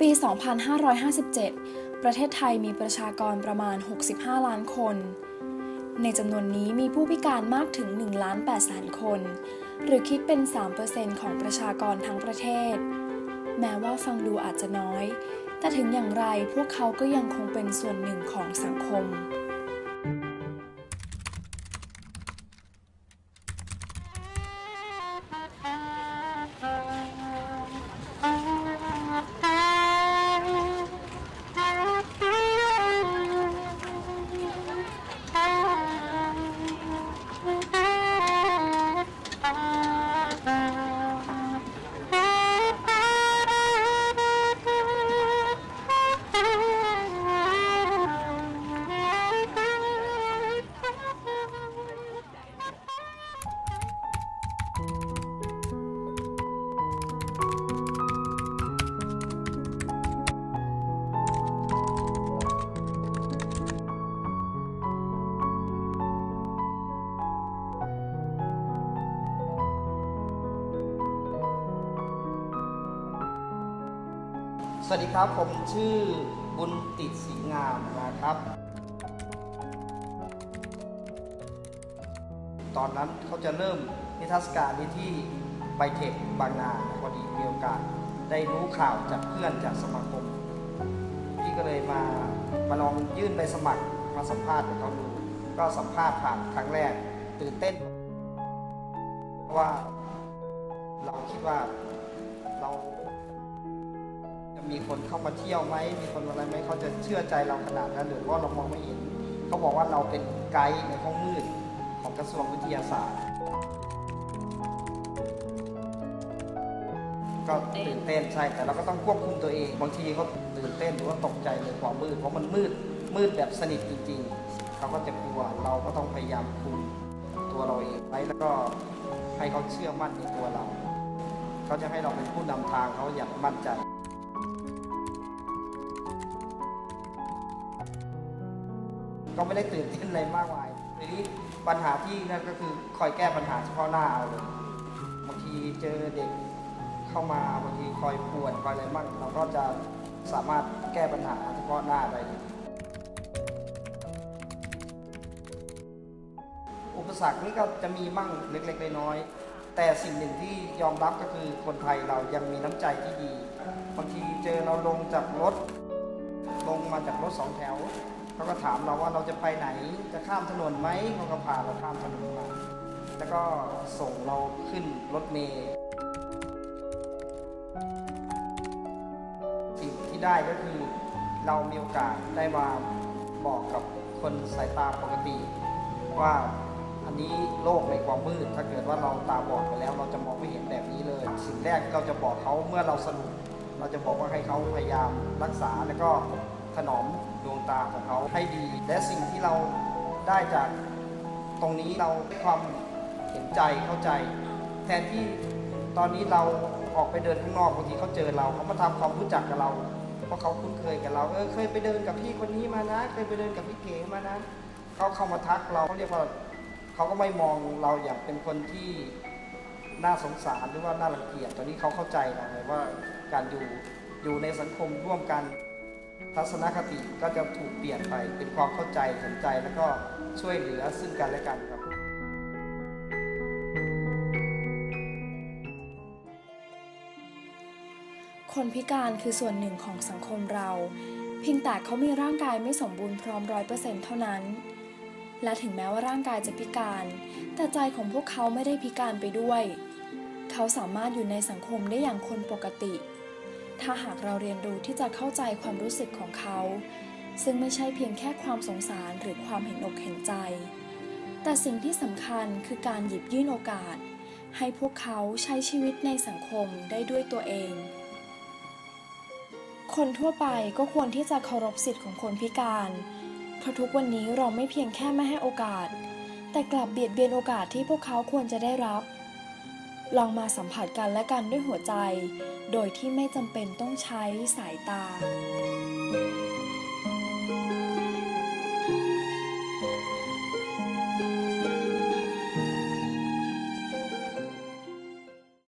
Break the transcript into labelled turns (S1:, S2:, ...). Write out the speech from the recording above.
S1: ปี 2557 ประเทศไทยมีประชากรประมาณ 65 ล้านคน ในจำนวนนี้มีผู้พิการมากถึง1ล้าน8แสนคน หรือคิดเป็น 3%ของประชากรทั้งประเทศ แม้ว่าฟังดูอาจจะน้อย แต่ถึงอย่างไรพวกเขาก็ยังคงเป็นส่วนหนึ่งของสังคม
S2: สวัสดีครับ ผมชื่อบุญติดสีงามนะครับ ตอนนั้นเขาจะเริ่มนิทรรศการนี้ที่ไบเทคบางนาพอดีมีโอกาสได้รู้ข่าวจากเพื่อนจากสมาคมพี่ก็เลยมามาลองยื่นใบสมัครมาสัมภาษณ์กับเขาดูก็สัมภาษณ์ผ่านครั้งแรกตื่นเต้นเพราะว่าเราคิดว่า มีคนเข้ามาเที่ยวไหมมีคนอะไรไหมเขาจะเชื่อใจเราขนาดนั้นหรือว่าเรามองไม่เห็นเขาบอกว่าเราเป็นไกด์ในห้องมืดของกระทรวงวิทยาศาสตร์ ก็ตื่นเต้นใช่แต่เราก็ต้องควบคุมตัวเอง บางทีเขาตื่นเต้นหรือว่าตกใจในความมืดเพราะมันมืดมืดแบบสนิทจริง ๆเขาก็จะกลัวเราก็ต้องพยายามคุมตัวเราเองไว้แล้วก็ให้เขาเชื่อมั่นในตัวเรา เขาจะให้เราเป็นผู้นำทางเขาอย่างมั่นใจ ก็ไม่ได้ตื่นเต้นอะไรมากมายทีนี้ปัญหาที่นั่นก็คือคอยแก้ปัญหาเฉพาะหน้าเอาเลยบางทีเจอเด็กเข้ามาบางทีคอยปวดคอยอะไรบ้างเราก็จะสามารถแก้ปัญหาเฉพาะหน้าได้อุปสรรคนี่ก็จะมีมั่งเล็กๆน้อยๆแต่สิ่งหนึ่งที่ยอมรับก็คือคนไทยเรายังมีน้ำใจที่ดี บางทีเจอเราลงจากรถ ลงมาจากรถสองแถว เขาก็ถามเราว่าเราจะไปไหนจะข้ามถนนไหมเขาก็พาเราข้ามถนนมาแล้วก็ส่งเราขึ้นรถเมล์สิ่งที่ได้ก็คือเรามีโอกาสได้มาบอกกับคนสายตาปกติ ว่าอันนี้โลกในความมืด ถ้าเกิดว่าเราตาบอดไปแล้ว เราจะมองไม่เห็นแบบนี้เลย สิ่งแรกที่เราจะบอกเขาเมื่อเราสรุปเราจะบอกว่าให้เขาพยายามรักษาแล้วก็ถนอม วงตาของเขาให้ดี และสิ่งที่เราได้จากตรงนี้เราได้ความเห็นใจเข้าใจ แทนที่ตอนนี้เราออกไปเดินข้างนอกบางทีเขาเจอเราเขามาทำความรู้จักกับเรา เพราะเขาคุ้นเคยกับเราเออเคยไปเดินกับพี่คนนี้มานะ เคยไปเดินกับพี่เก๋มานะเขาเข้ามาทักเราเขาเรียกว่าเขาก็ไม่มองเราอย่างเป็นคนที่น่าสงสารหรือว่าน่ารังเกียจตอนนี้เขาเข้าใจเราเลยว่าการอยู่อยู่ในสังคมร่วมกัน ทัศนคติก็จะถูกเปลี่ยนไปเป็นความเข้าใจสนใจแล้วก็ช่วยเหลือซึ่งกันและกันครับ
S1: คนพิการคือส่วนหนึ่งของสังคมเรา เพียงแต่เขามีร่างกายไม่สมบูรณ์พร้อมร้อยเปอร์เซ็นต์เท่านั้น และถึงแม้ว่าร่างกายจะพิการ แต่ใจของพวกเขาไม่ได้พิการไปด้วย เขาสามารถอยู่ในสังคมได้อย่างคนปกติ ถ้าหากเราเรียนรู้ที่จะเข้าใจความรู้สึกของเขา ซึ่งไม่ใช่เพียงแค่ความสงสารหรือความเห็นอกเห็นใจ แต่สิ่งที่สำคัญคือการหยิบยื่นโอกาส ให้พวกเขาใช้ชีวิตในสังคมได้ด้วยตัวเอง คนทั่วไปก็ควรที่จะเคารพสิทธิ์ของคนพิการ เพราะทุกวันนี้เราไม่เพียงแค่ไม่ให้โอกาส แต่กลับเบียดเบียนโอกาสที่พวกเขาควรจะได้รับ ลองมาสัมผัสกันและกันด้วยหัวใจ โดยที่ไม่จำเป็นต้องใช้สายตา